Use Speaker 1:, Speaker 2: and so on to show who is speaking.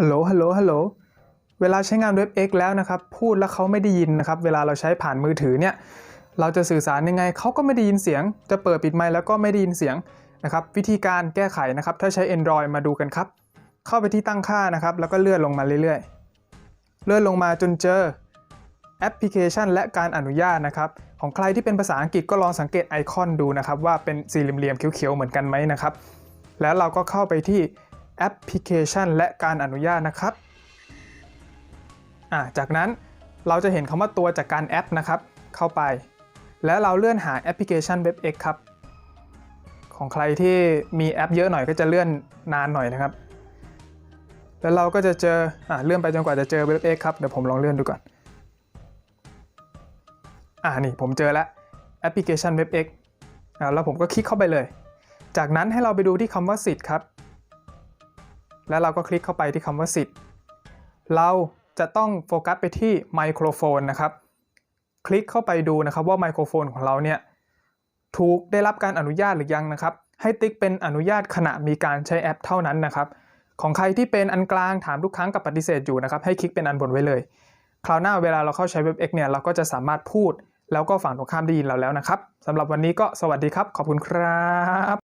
Speaker 1: ฮัลโหล ฮัลโหล ฮัลโหล เวลาใช้งานเว็บ X แล้วนะครับ พูดแล้วเขาไม่ได้ยินนะครับ เวลาเราใช้ผ่านมือถือเนี่ย เราจะสื่อสารยังไง เขาก็ไม่ได้ยินเสียง จะเปิดปิดไมค์แล้วก็ไม่ได้ยินเสียงนะครับ วิธีการแก้ไขนะครับ ถ้าใช้ Android มาดูกันครับ เข้าไปที่ตั้งค่านะครับ แล้วก็เลื่อนลงมาเรื่อยๆ เลื่อนลงมาจนเจอแอปพลิเคชัน และการอนุญาตนะครับ ของใครที่เป็นภาษาอังกฤษก็ลองสังเกตไอคอนดูนะครับว่าเป็นสี่เหลี่ยมๆเขียวๆเหมือนกันไหมนะครับ แล้วเราก็เข้าไปที่ แอปพลิเคชัน และการอนุญาตนะครับจากนั้นเราจะเห็นคำว่าตัวจากการแอปนะครับ เข้าไป แล้วเราเลื่อนหาแอปพลิเคชัน WebX ครับ ของใครที่มีแอปเยอะหน่อยก็จะเลื่อนนานหน่อยนะครับ แล้วเราก็จะเจออเลื่อนไปจนกว่าจะเจอ WebX ครับ เดี๋ยวผมลองเลื่อนดูก่อน อ่านี่ผมเจอแล้วแอปพลิเคชัน WebX อ่าแล้วผมก็คลิกเข้าไปเลย จากนั้นให้เราไปดูที่คำว่าสิทธิ์ครับ แล้วเราก็คลิกเข้าไปที่คำว่าสิทธิ์ เราจะต้องโฟกัสไปที่ไมโครโฟนนะครับ คลิกเข้าไปดูนะครับว่าไมโครโฟนของเราเนี่ยถูกได้รับการอนุญาตหรือยังนะครับ ให้ติ๊กเป็นอนุญาตขณะมีการใช้แอปเท่านั้นนะครับ ของใครที่เป็นอันกลางถามทุกครั้งกับปฏิเสธอยู่นะครับ ให้คลิกเป็นอันบนไว้เลย คราวหน้าเวลาเราเข้าใช้ WebX เนี่ยเราก็จะสามารถพูด แล้วก็ฝั่งตรงข้ามได้ยินเราแล้วนะครับสำหรับวันนี้ก็สวัสดีครับ ขอบคุณครับ